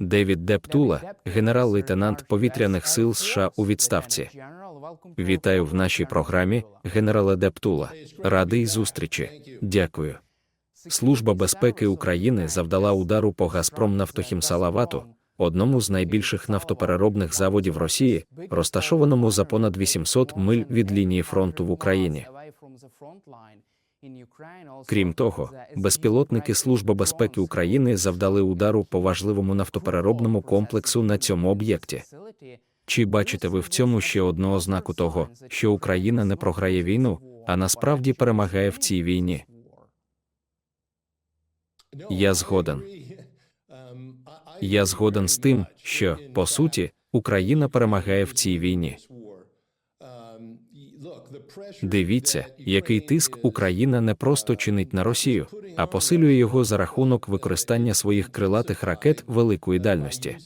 Девід Дептула, генерал-лейтенант повітряних сил США у відставці. Вітаю в нашій програмі, генерале Дептула. Радий зустрічі. Дякую. Служба безпеки України завдала удару по Газпром Нафтохімсалавату, одному з найбільших нафтопереробних заводів Росії, розташованому за понад 800 миль від лінії фронту в Україні. Крім того, безпілотники Служби безпеки України завдали удару по важливому нафтопереробному комплексу на цьому об'єкті. Чи бачите ви в цьому ще одну ознаку того, що Україна не програє війну, а насправді перемагає в цій війні? Я згоден. Я згоден з тим, що, по суті, Україна перемагає в цій війні. Дивіться, який тиск Україна не просто чинить на Росію, а посилює його за рахунок використання своїх крилатих ракет великої дальності.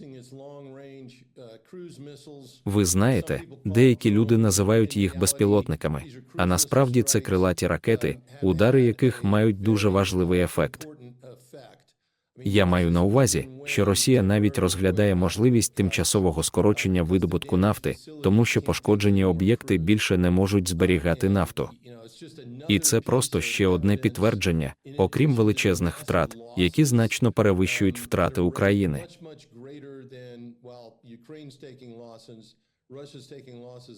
Ви знаєте, деякі люди називають їх безпілотниками, а насправді це крилаті ракети, удари яких мають дуже важливий ефект. Я маю на увазі, що Росія навіть розглядає можливість тимчасового скорочення видобутку нафти, тому що пошкоджені об'єкти більше не можуть зберігати нафту. І це просто ще одне підтвердження, окрім величезних втрат, які значно перевищують втрати України.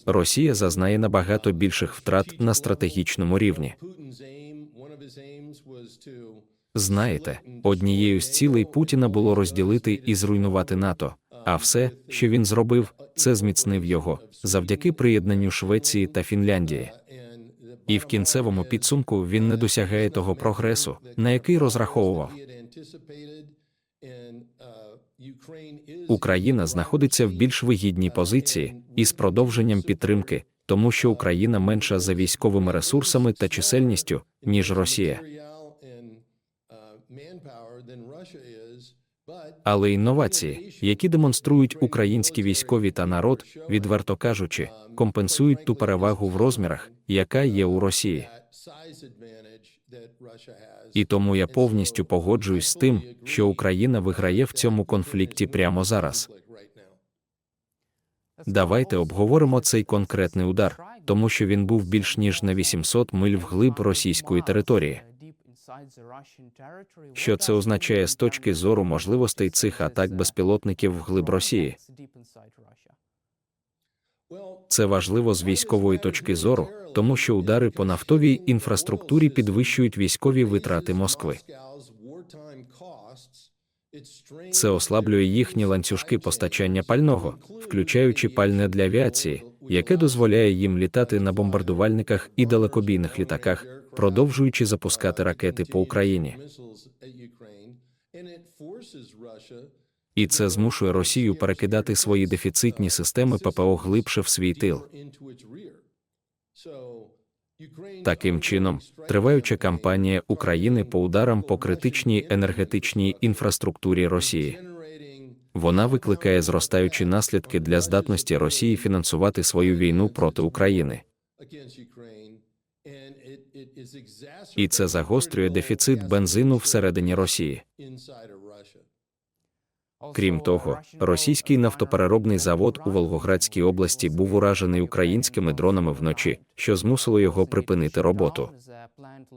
Росія зазнає набагато більших втрат на стратегічному рівні. Знаєте, однією з цілей Путіна було розділити і зруйнувати НАТО. А все, що він зробив, це зміцнив його завдяки приєднанню Швеції та Фінляндії. І в кінцевому підсумку він не досягає того прогресу, на який розраховував. Україна знаходиться в більш вигідній позиції із продовженням підтримки, тому що Україна менша за військовими ресурсами та чисельністю, ніж Росія. Але інновації, які демонструють українські військові та народ, відверто кажучи, компенсують ту перевагу в розмірах, яка є у Росії. І тому я повністю погоджуюсь з тим, що Україна виграє в цьому конфлікті прямо зараз. Давайте обговоримо цей конкретний удар, тому що він був більш ніж на 800 миль вглиб російської території. Що це означає з точки зору можливостей цих атак безпілотників вглиб Росії? Це важливо з військової точки зору, тому що удари по нафтовій інфраструктурі підвищують військові витрати Москви. Це ослаблює їхні ланцюжки постачання пального, включаючи пальне для авіації, яке дозволяє їм літати на бомбардувальниках і далекобійних літаках, продовжуючи запускати ракети по Україні. І це змушує Росію перекидати свої дефіцитні системи ППО глибше в свій тил. Таким чином, триваюча кампанія України по ударам по критичній енергетичній інфраструктурі Росії. Вона викликає зростаючі наслідки для здатності Росії фінансувати свою війну проти України. І це загострює дефіцит бензину всередині Росії. Крім того, російський нафтопереробний завод у Волгоградській області був уражений українськими дронами вночі, що змусило його припинити роботу.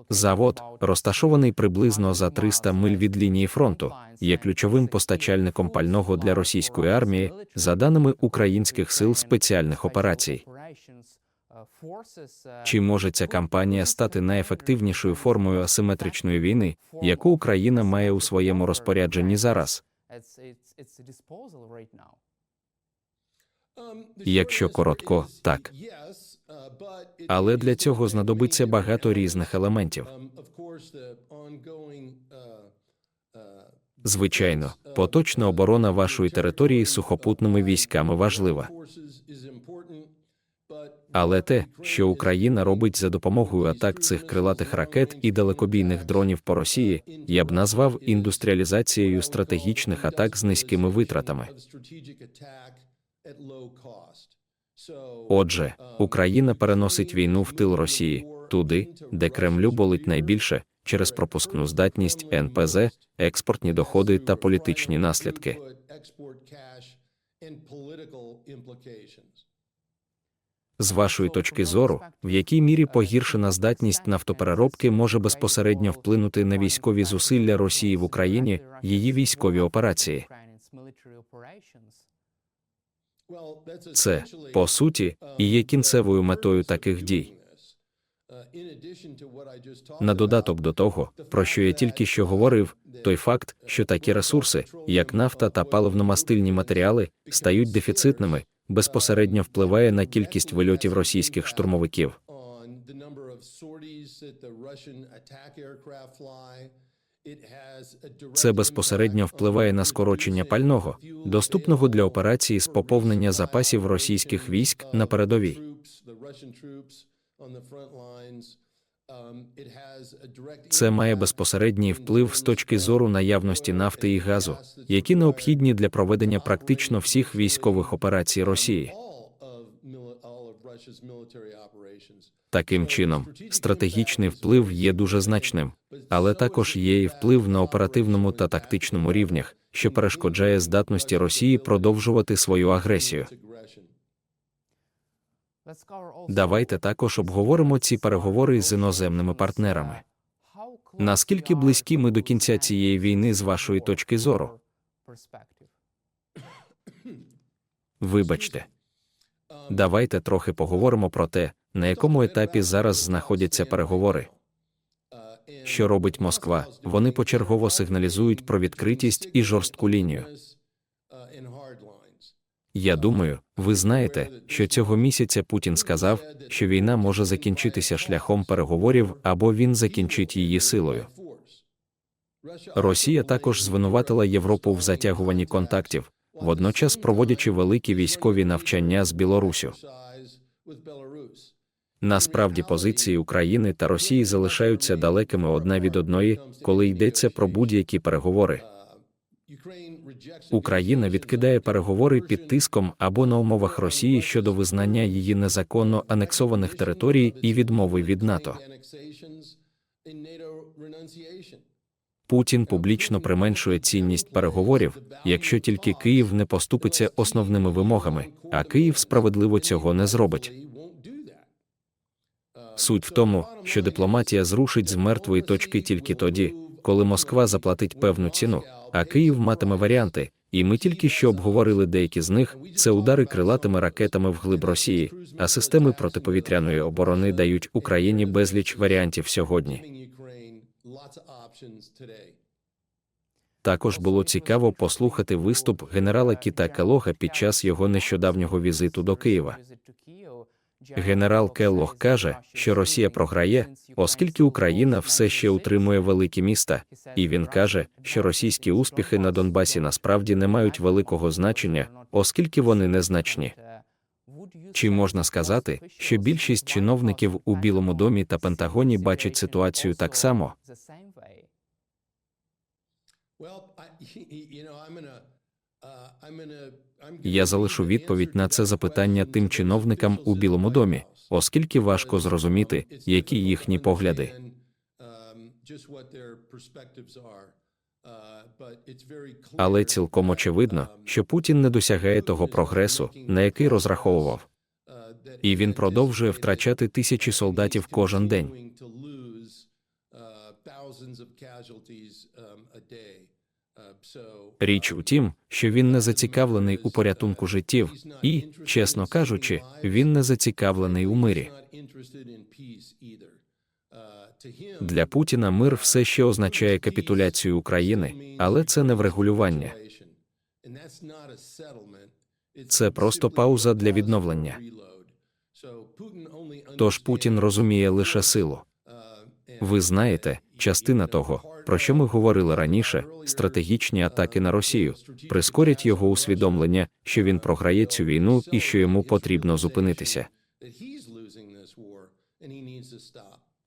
Завод, розташований приблизно за 300 миль від лінії фронту, є ключовим постачальником пального для російської армії, за даними українських сил спеціальних операцій. Чи може ця кампанія стати найефективнішою формою асиметричної війни, яку Україна має у своєму розпорядженні зараз? Якщо коротко, так. Але для цього знадобиться багато різних елементів. Звичайно, поточна оборона вашої території сухопутними військами важлива. Але те, що Україна робить за допомогою атак цих крилатих ракет і далекобійних дронів по Росії, я б назвав індустріалізацією стратегічних атак з низькими витратами. Отже, Україна переносить війну в тил Росії туди, де Кремлю болить найбільше через пропускну здатність НПЗ, експортні доходи та політичні наслідки. З вашої точки зору, в якій мірі погіршена здатність нафтопереробки може безпосередньо вплинути на військові зусилля Росії в Україні, її військові операції? Це, по суті, і є кінцевою метою таких дій. На додаток до того, про що я тільки що говорив, той факт, що такі ресурси, як нафта та паливно-мастильні матеріали, стають дефіцитними, безпосередньо впливає на кількість вильотів російських штурмовиків. Це безпосередньо впливає на скорочення пального, доступного для операції з поповнення запасів російських військ на передовій. Це має безпосередній вплив з точки зору наявності нафти і газу, які необхідні для проведення практично всіх військових операцій Росії. Таким чином, стратегічний вплив є дуже значним, але також є і вплив на оперативному та тактичному рівнях, що перешкоджає здатності Росії продовжувати свою агресію. Давайте також обговоримо ці переговори з іноземними партнерами. Наскільки близькі ми до кінця цієї війни з вашої точки зору? Вибачте, давайте трохи поговоримо про те, на якому етапі зараз знаходяться переговори. Що робить Москва? Вони почергово сигналізують про відкритість і жорстку лінію. Я думаю, ви знаєте, що цього місяця Путін сказав, що війна може закінчитися шляхом переговорів або він закінчить її силою. Росія також звинуватила Європу в затягуванні контактів, водночас проводячи великі військові навчання з Білорусю. Насправді позиції України та Росії залишаються далекими одна від одної, коли йдеться про будь-які переговори. Україна відкидає переговори під тиском або на умовах Росії щодо визнання її незаконно анексованих територій і відмови від НАТО. Путін публічно применшує цінність переговорів, якщо тільки Київ не поступиться основними вимогами, а Київ справедливо цього не зробить. Суть в тому, що дипломатія зрушить з мертвої точки тільки тоді, коли Москва заплатить певну ціну, а Київ матиме варіанти, і ми тільки що обговорили деякі з них: це удари крилатими ракетами в глиб Росії, а системи протиповітряної оборони дають Україні безліч варіантів сьогодні. Також було цікаво послухати виступ генерала Кіта Келога під час його нещодавнього візиту до Києва. Генерал Келлог каже, що Росія програє, оскільки Україна все ще утримує великі міста, і він каже, що російські успіхи на Донбасі насправді не мають великого значення, оскільки вони незначні. Чи можна сказати, що більшість чиновників у Білому домі та Пентагоні бачать ситуацію так само? Я залишу відповідь на це запитання тим чиновникам у Білому домі, оскільки важко зрозуміти, які їхні погляди. Але цілком очевидно, що Путін не досягає того прогресу, на який розраховував. І він продовжує втрачати тисячі солдатів кожен день. Річ у тім, що він не зацікавлений у порятунку життів, і, чесно кажучи, він не зацікавлений у мирі. Для Путіна мир все ще означає капітуляцію України, але це не врегулювання. Це просто пауза для відновлення. Тож Путін розуміє лише силу. Ви знаєте, частина того, про що ми говорили раніше, стратегічні атаки на Росію, прискорять його усвідомлення, що він програє цю війну і що йому потрібно зупинитися.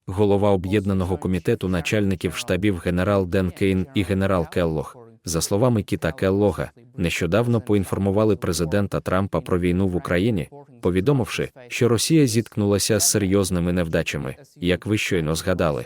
Голова об'єднаного комітету начальників штабів генерал Ден Кейн і генерал Келлог, за словами Кіта Келлога, нещодавно поінформували президента Трампа про війну в Україні, повідомивши, що Росія зіткнулася з серйозними невдачами, як ви щойно згадали.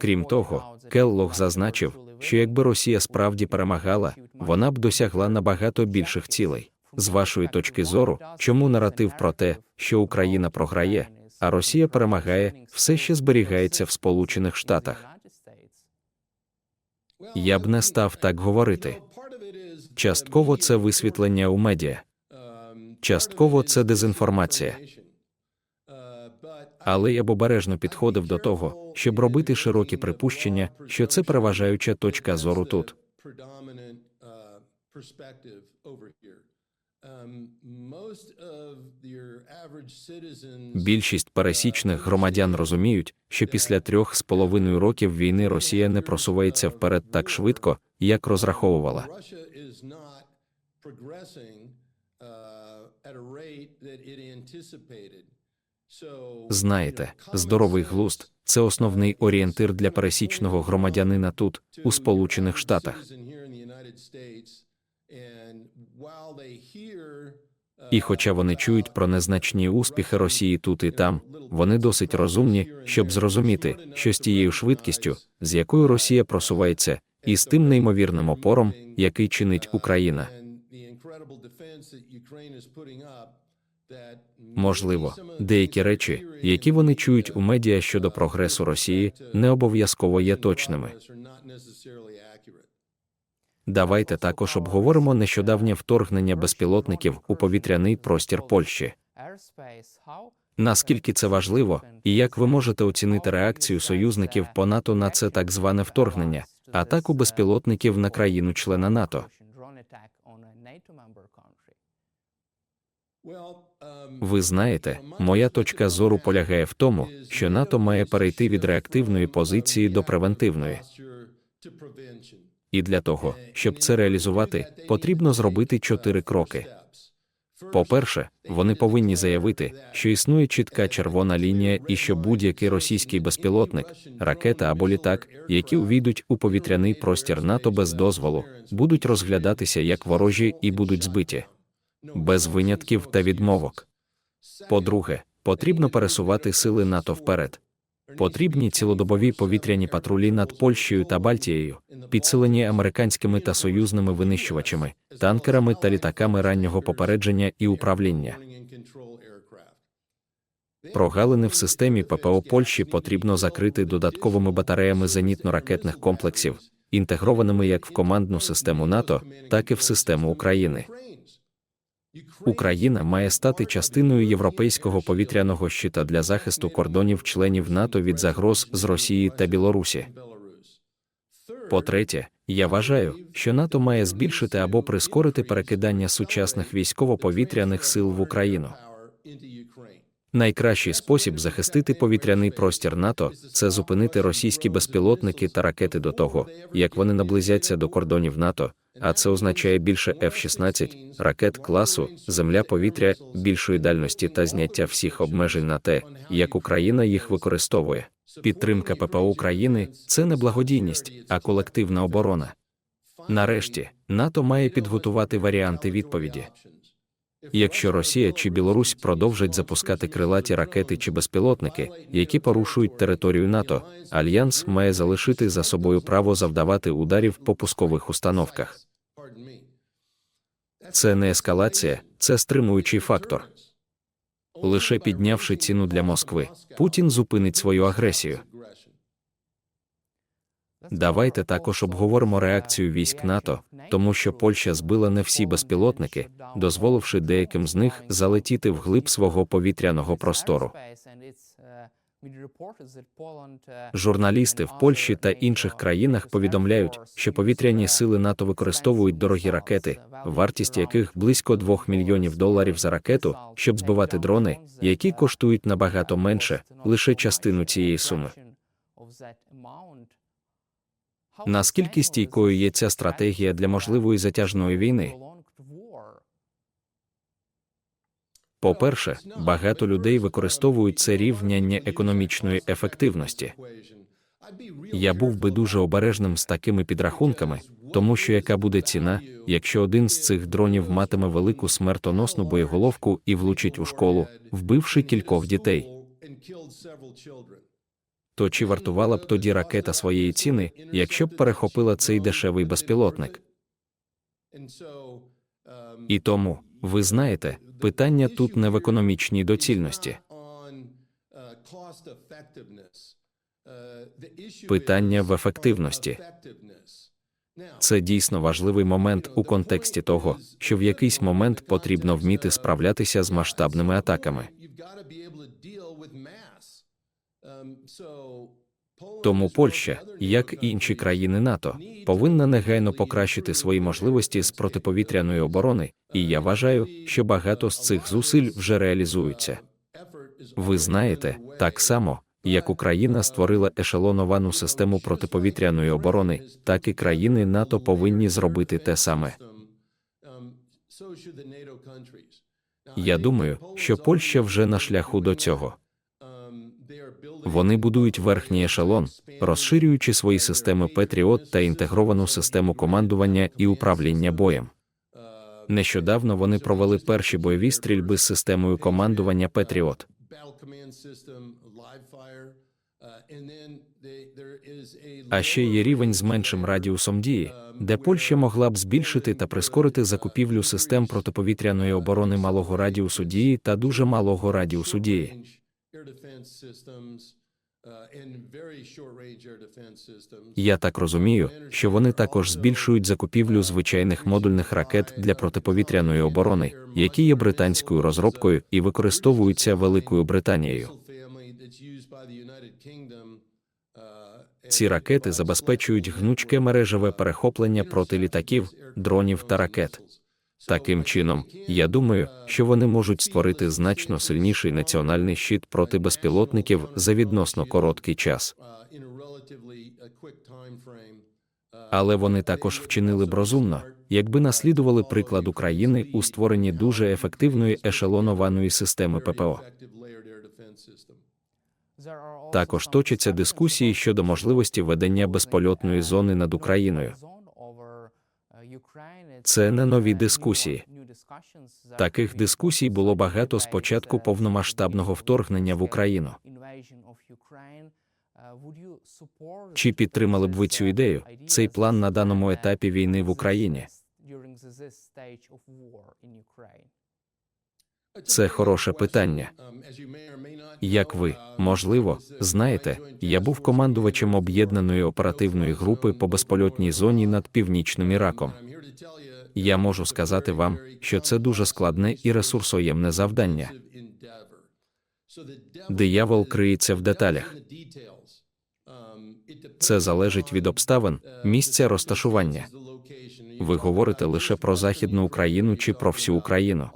Крім того, Келлог зазначив, що якби Росія справді перемагала, вона б досягла набагато більших цілей. З вашої точки зору, чому наратив про те, що Україна програє, а Росія перемагає, все ще зберігається в Сполучених Штатах? Я б не став так говорити. Частково це висвітлення у медіа, частково це дезінформація. Але я б обережно підходив до того, щоб робити широкі припущення, що це переважаюча точка зору тут. Більшість пересічних громадян розуміють, що після трьох з половиною років війни Росія не просувається вперед так швидко, як розраховувала. Progressing uh, at a rate that it anticipated. Знаєте, здоровий глузд це основний орієнтир для пересічного громадянина тут, у Сполучених Штатах. І хоча вони чують про незначні успіхи Росії тут і там, вони досить розумні, щоб зрозуміти, що з тією швидкістю, з якою Росія просувається, і з тим неймовірним опором, який чинить Україна. Можливо, деякі речі, які вони чують у медіа щодо прогресу Росії, не обов'язково є точними. Давайте також обговоримо нещодавнє вторгнення безпілотників у повітряний простір Польщі. Наскільки це важливо, і як ви можете оцінити реакцію союзників по НАТО на це так зване вторгнення, атаку безпілотників на країну-члена НАТО? Ви знаєте, моя точка зору полягає в тому, що НАТО має перейти від реактивної позиції до превентивної. І для того, щоб це реалізувати, потрібно зробити чотири кроки. По-перше, вони повинні заявити, що існує чітка червона лінія і що будь-який російський безпілотник, ракета або літак, які увійдуть у повітряний простір НАТО без дозволу, будуть розглядатися як ворожі і будуть збиті без винятків та відмовок. По-друге, потрібно пересувати сили НАТО вперед. Потрібні цілодобові повітряні патрулі над Польщею та Бальтією, підсилені американськими та союзними винищувачами, танкерами та літаками раннього попередження і управління. Прогалини в системі ППО Польщі потрібно закрити додатковими батареями зенітно-ракетних комплексів, інтегрованими як в командну систему НАТО, так і в систему України. Україна має стати частиною європейського повітряного щита для захисту кордонів членів НАТО від загроз з Росії та Білорусі. По-третє, я вважаю, що НАТО має збільшити або прискорити перекидання сучасних військово-повітряних сил в Україну. Найкращий спосіб захистити повітряний простір НАТО це зупинити російські безпілотники та ракети до того, як вони наблизяться до кордонів НАТО, а це означає більше F-16, ракет класу, земля-повітря, більшої дальності та зняття всіх обмежень на те, як Україна їх використовує. Підтримка ППО України це не благодійність, а колективна оборона. Нарешті НАТО має підготувати варіанти відповіді. Якщо Росія чи Білорусь продовжать запускати крилаті ракети чи безпілотники, які порушують територію НАТО, альянс має залишити за собою право завдавати ударів по пускових установках. Це не ескалація, це стримуючий фактор. Лише піднявши ціну для Москви, Путін зупинить свою агресію. Давайте також обговоримо реакцію військ НАТО, тому що Польща збила не всі безпілотники, дозволивши деяким з них залетіти вглиб свого повітряного простору. Журналісти в Польщі та інших країнах повідомляють, що повітряні сили НАТО використовують дорогі ракети, вартість яких близько 2 мільйонів доларів за ракету, щоб збивати дрони, які коштують набагато менше, лише частину цієї суми. Наскільки стійкою є ця стратегія для можливої затяжної війни? По-перше, багато людей використовують це рівняння економічної ефективності. Я був би дуже обережним з такими підрахунками, тому що яка буде ціна, якщо один з цих дронів матиме велику смертоносну боєголовку і влучить у школу, вбивши кількох дітей. То чи вартувала б тоді ракета своєї ціни, якщо б перехопила цей дешевий безпілотник? І тому, ви знаєте, питання тут не в економічній доцільності. Питання в ефективності. Це дійсно важливий момент у контексті того, що в якийсь момент потрібно вміти справлятися з масштабними атаками. Тому Польща, як і інші країни НАТО, повинна негайно покращити свої можливості з протиповітряної оборони, і я вважаю, що багато з цих зусиль вже реалізуються. Ви знаєте, так само, як Україна створила ешелоновану систему протиповітряної оборони, так і країни НАТО повинні зробити те саме. Я думаю, що Польща вже на шляху до цього. Вони будують верхній ешелон, розширюючи свої системи Петріот та інтегровану систему командування і управління боєм. Нещодавно вони провели перші бойові стрільби з системою командування Петріот. А ще є рівень з меншим радіусом дії, де Польща могла б збільшити та прискорити закупівлю систем протиповітряної оборони малого радіусу дії та дуже малого радіусу дії. Я так розумію, що вони також збільшують закупівлю звичайних модульних ракет для протиповітряної оборони, які є британською розробкою і використовуються Великою Британією. Ці ракети забезпечують гнучке мережеве перехоплення проти літаків, дронів та ракет. Таким чином, я думаю, що вони можуть створити значно сильніший національний щит проти безпілотників за відносно короткий час. Але вони також вчинили б розумно, якби наслідували приклад України у створенні дуже ефективної ешелонованої системи ППО. Також точаться дискусії щодо можливості ведення безпольотної зони над Україною. Це не нові дискусії. Таких дискусій було багато з початку повномасштабного вторгнення в Україну. Чи підтримали б ви цю ідею, цей план на даному етапі війни в Україні? Це хороше питання. Як ви, можливо, знаєте, я був командувачем об'єднаної оперативної групи по безпольотній зоні над північним Іраком. Я можу сказати вам, що це дуже складне і ресурсоємне завдання. Диявол криється в деталях. Це залежить від обставин, місця розташування. Ви говорите лише про Західну Україну чи про всю Україну.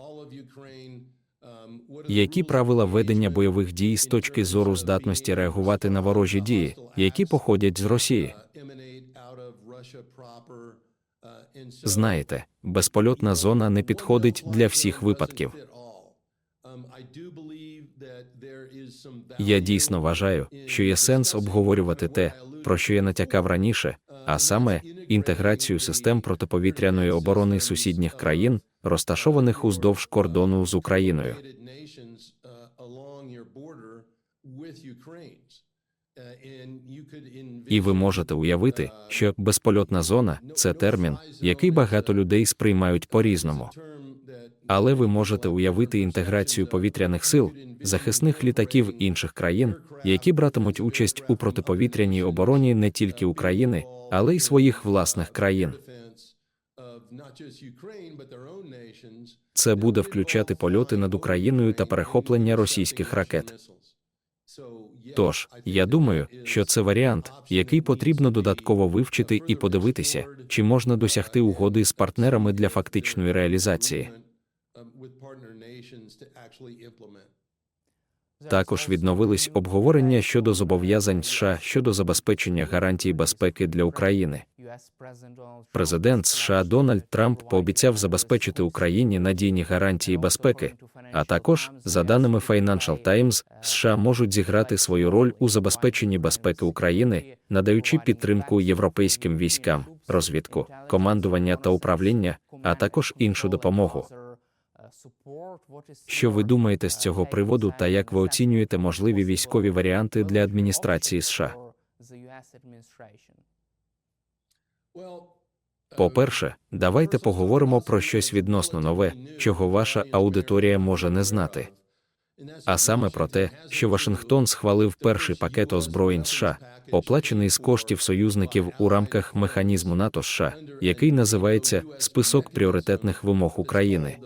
Які правила ведення бойових дій з точки зору здатності реагувати на ворожі дії, які походять з Росії? Знаєте, безпольотна зона не підходить для всіх випадків. Я дійсно вважаю, що є сенс обговорювати те, про що я натякав раніше, а саме інтеграцію систем протиповітряної оборони сусідніх країн, розташованих уздовж кордону з Україною. І ви можете уявити, що безпольотна зона це термін, який багато людей сприймають по-різному. Але ви можете уявити інтеграцію повітряних сил, захисних літаків інших країн, які братимуть участь у протиповітряній обороні не тільки України, але й своїх власних країн. Це буде включати польоти над Україною та перехоплення російських ракет. Тож, я думаю, що це варіант, який потрібно додатково вивчити і подивитися, чи можна досягти угоди з партнерами для фактичної реалізації. Також відновились обговорення щодо зобов'язань США щодо забезпечення гарантій безпеки для України. Президент США Дональд Трамп пообіцяв забезпечити Україні надійні гарантії безпеки. А також, за даними Financial Times, США можуть зіграти свою роль у забезпеченні безпеки України, надаючи підтримку європейським військам, розвідку, командування та управління, а також іншу допомогу. Що ви думаєте з цього приводу та як ви оцінюєте можливі військові варіанти для адміністрації США? По-перше, давайте поговоримо про щось відносно нове, чого ваша аудиторія може не знати. А саме про те, що Вашингтон схвалив перший пакет озброєнь США, оплачений з коштів союзників у рамках механізму НАТО США, який називається Список пріоритетних вимог України.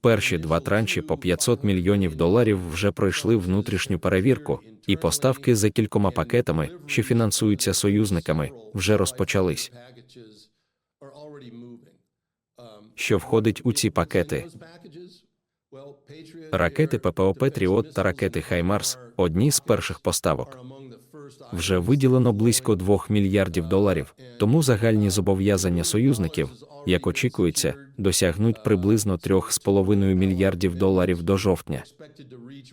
Перші два транші по 500 мільйонів доларів вже пройшли внутрішню перевірку, і поставки за кількома пакетами, що фінансуються союзниками, вже розпочались. Що входить у ці пакети? Ракети ППО Петріот та ракети Хаймарс одні з перших поставок. Вже виділено близько 2 мільярдів доларів, тому загальні зобов'язання союзників, як очікується, досягнуть приблизно 3,5 мільярдів доларів до жовтня.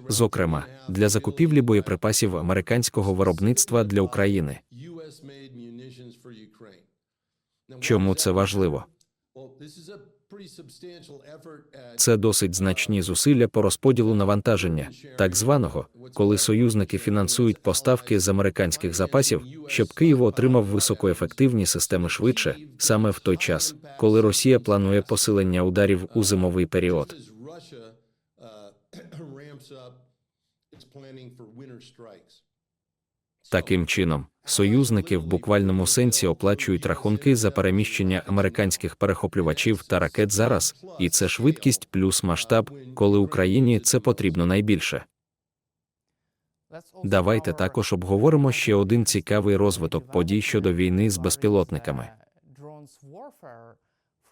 Зокрема, для закупівлі боєприпасів американського виробництва для України. Чому це важливо? Це досить значні зусилля по розподілу навантаження, так званого, коли союзники фінансують поставки з американських запасів, щоб Київ отримав високоефективні системи швидше, саме в той час, коли Росія планує посилення ударів у зимовий період. Таким чином, союзники в буквальному сенсі оплачують рахунки за переміщення американських перехоплювачів та ракет зараз, і це швидкість плюс масштаб, коли Україні це потрібно найбільше. Давайте також обговоримо ще один цікавий розвиток подій щодо війни з безпілотниками.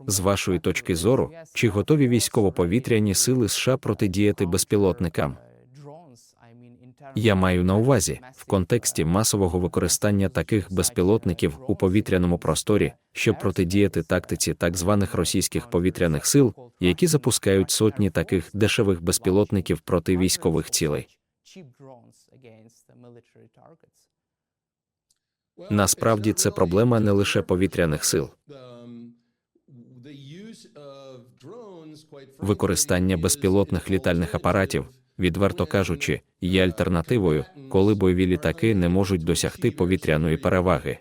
З вашої точки зору, чи готові військово-повітряні сили США протидіяти безпілотникам? Я маю на увазі в контексті масового використання таких безпілотників у повітряному просторі, щоб протидіяти тактиці так званих російських повітряних сил, які запускають сотні таких дешевих безпілотників проти військових цілей. Насправді це проблема не лише повітряних сил. Використання безпілотних літальних апаратів, відверто кажучи, є альтернативою, коли бойові літаки не можуть досягти повітряної переваги.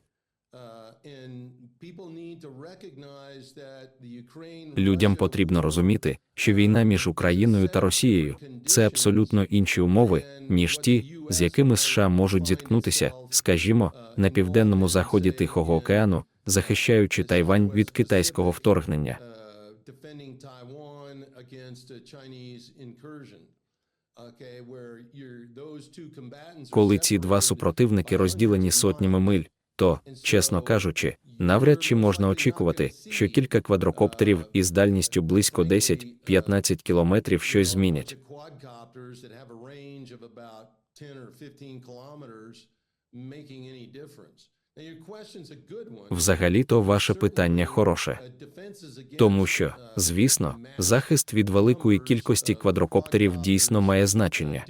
Людям потрібно розуміти, що війна між Україною та Росією це абсолютно інші умови, ніж ті, з якими США можуть зіткнутися, скажімо, на південному заході Тихого океану, захищаючи Тайвань від китайського вторгнення. Коли ці два супротивники розділені сотнями миль, то, чесно кажучи, навряд чи можна очікувати, що кілька квадрокоптерів із дальністю близько 10-15 кілометрів щось змінять. Взагалі-то ваше питання хороше. Тому що, звісно, захист від великої кількості квадрокоптерів дійсно має значення.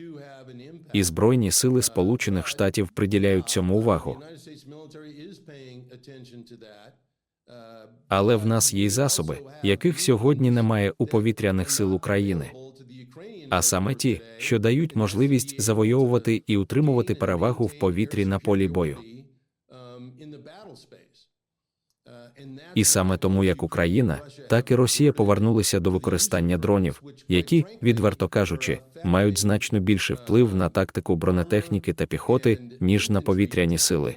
І Збройні сили Сполучених Штатів приділяють цьому увагу. Але в нас є й засоби, яких сьогодні немає у повітряних сил України. А саме ті, що дають можливість завойовувати і утримувати перевагу в повітрі на полі бою. І саме тому як Україна, так і Росія повернулися до використання дронів, які, відверто кажучи, мають значно більший вплив на тактику бронетехніки та піхоти, ніж на повітряні сили.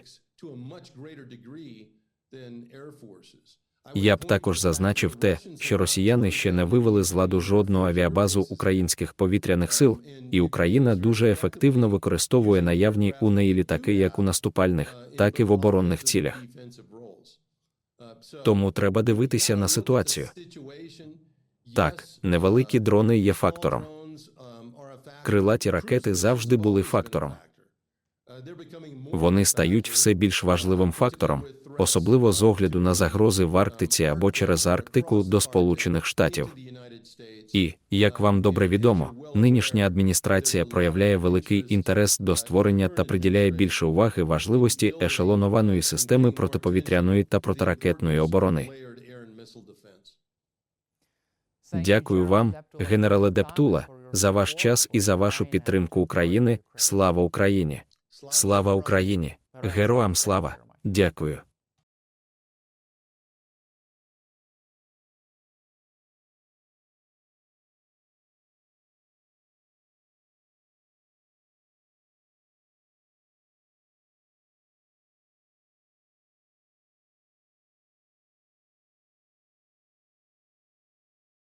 Я б також зазначив те, що росіяни ще не вивели з ладу жодну авіабазу українських повітряних сил, і Україна дуже ефективно використовує наявні у неї літаки як у наступальних, так і в оборонних цілях. Тому треба дивитися на ситуацію. Так, невеликі дрони є фактором. Крилаті ракети завжди були фактором. Вони стають все більш важливим фактором, особливо з огляду на загрози в Арктиці або через Арктику до Сполучених Штатів. І, як вам добре відомо, нинішня адміністрація проявляє великий інтерес до створення та приділяє більше уваги важливості ешелонованої системи протиповітряної та протиракетної оборони. Дякую вам, генерале Дептула, за ваш час і за вашу підтримку України. Слава Україні! Слава Україні! Героям слава! Дякую.